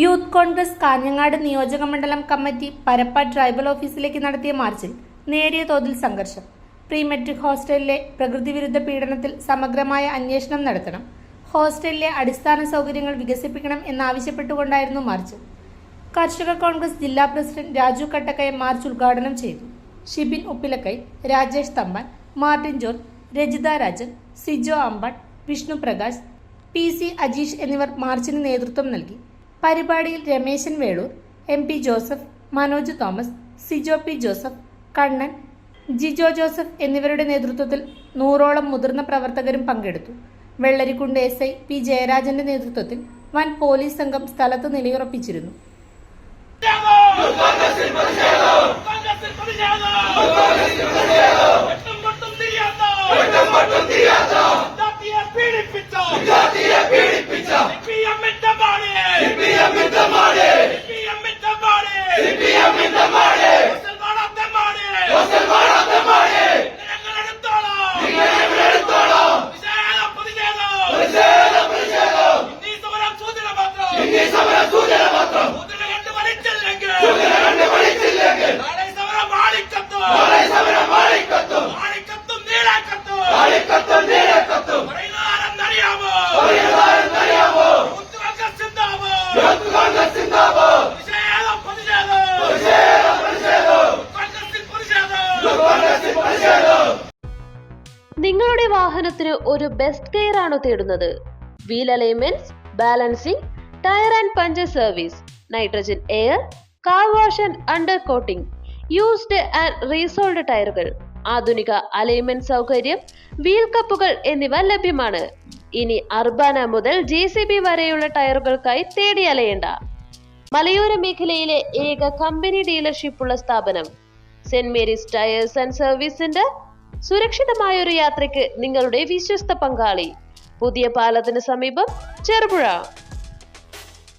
Youth Congress Kanhangad നിയോജക മണ്ഡലം committee Parappa tribal ഓഫീസിലേക്ക് നടത്തിയ മാർച്ചിൽ നേരിയ തോതിൽ സംഘർഷം. പ്രീ മെട്രിക് ഹോസ്റ്റലിലെ പ്രകൃതിവിരുദ്ധ പീഡനത്തിൽ സമഗ്രമായ അന്വേഷണം നടത്തണം. ഹോസ്റ്റലിലെ അടിസ്ഥാന സൗകര്യങ്ങൾ വികസിപ്പിക്കണം എന്നാവശ്യപ്പെട്ടുകൊണ്ടായിരുന്നു മാർച്ച്. കർഷക കോൺഗ്രസ് ജില്ലാ പ്രസിഡന്റ് രാജു കട്ടക്കയ മാർച്ച് ഉദ്ഘാടനം ചെയ്തു. Shibin Uppilakkai Rajesh Thampan Martin George Rajitha Rajan Sijo Ambat Vishnu Prakash P C Ajeesh എന്നിവർ മാർച്ചിന് നേതൃത്വം നൽകി. പരിപാടിയിൽ Rameshan Velur M P Joseph Manoj Thomas Sijo P Joseph Kannan Jijo Joseph എന്നിവരുടെ നേതൃത്വത്തിൽ നൂറോളം മുതിർന്ന പ്രവർത്തകരും പങ്കെടുത്തു. വെള്ളരിക്കുണ്ട് എസ് ഐ പി ജയരാജന്റെ നേതൃത്വത്തിൽ വൻ പോലീസ് സംഘം സ്ഥലത്ത് നിലയുറപ്പിച്ചിരുന്നു. പ്രതിഷേധം. നിങ്ങളുടെ വാഹനത്തിന് ഒരു ബെസ്റ്റ് കെയർ ആണോ തേടുന്നത്. Wheel alignments balancing tyre and puncture service nitrogen air car wash and undercoating used and resold ടയറുകൾ ആധുനിക അലൈൻമെന്റ് സൗകര്യം വീൽ കപ്പുകൾ എന്നിവ ലഭ്യമാണ്. ഇനി അർബാന മുതൽ ജെ സി ബി വരെയുള്ള ടയറുകൾക്കായി തേടി അലയേണ്ട. മലയോര മേഖലയിലെ ഏക കമ്പനി ഡീലർഷിപ്പുള്ള സ്ഥാപനം Saint Mary's Tyres and Service Centre സുരക്ഷിതമായ ഒരു യാത്രയ്ക്ക് നിങ്ങളുടെ വിശ്വസ്ത പങ്കാളി. പുതിയ പാലത്തിന് സമീപം ചെറുപുഴ.